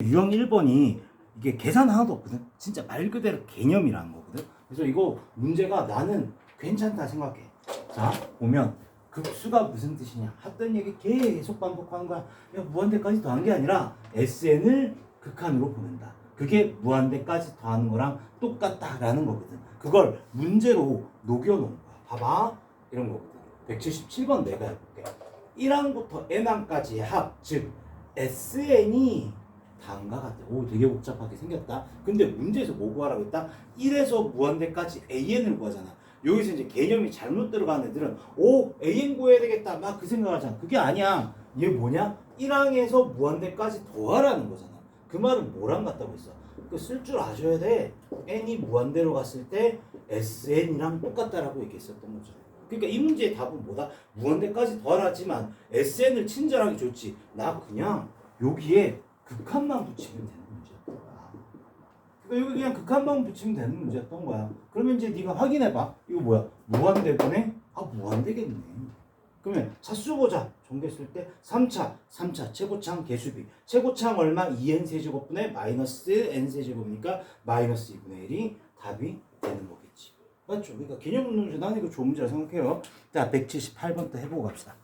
유형 1번이 이게 계산 하나도 없거든. 진짜 말 그대로 개념이라는 거거든. 그래서 이거 문제가 나는 괜찮다 생각해. 자, 보면 극수가 무슨 뜻이냐? 했던 얘기 계속 반복하는 거야. 야, 무한대까지 더한 게 아니라 SN을 극한으로 보낸다. 그게 무한대까지 더하는 거랑 똑같다라는 거거든. 그걸 문제로 녹여놓은 거야. 봐봐. 이런 거거든. 177번 내가 해볼게. 1항부터 n항까지의 합, 즉 SN이 다음과 같아. 오, 되게 복잡하게 생겼다. 근데 문제에서 뭐 구하라고 했다? 1에서 무한대까지 AN을 구하잖아. 여기서 이제 개념이 잘못 들어가는 애들은 오, AN 구해야 되겠다. 막 그 생각하잖아. 그게 아니야. 얘 뭐냐? 1항에서 무한대까지 더하라는 거잖아. 그 말은 뭐랑 같다고 했어? 그쓸줄 아셔야 돼. n이 무한대로 갔을 때 SN이랑 똑같다라고 얘기했었던 거죠. 그러니까 이 문제의 답은 뭐다? 무한대까지 더하라지만 SN을 친절하게 줬지. 나 그냥 여기에 극한만 붙이면 되는 문제였던 거야. 그러니까 여기 그냥 극한만 붙이면 되는 문제였던 거야. 그러면 이제 네가 확인해봐. 이거 뭐야? 무한대분의 아 무한대겠네. 그러면 차수 보자. 정개했을 때 3차, 3차 최고창 개수비. 최고창 얼마? 2n 세제곱분의 마이너스 n 세제곱이니까 마이너스 2분의 1이 답이 되는 거겠지. 맞죠? 그러니까 개념 문제 나는 이거 좋은 문제라 생각해요. 자, 178번 또 해보고 갑시다.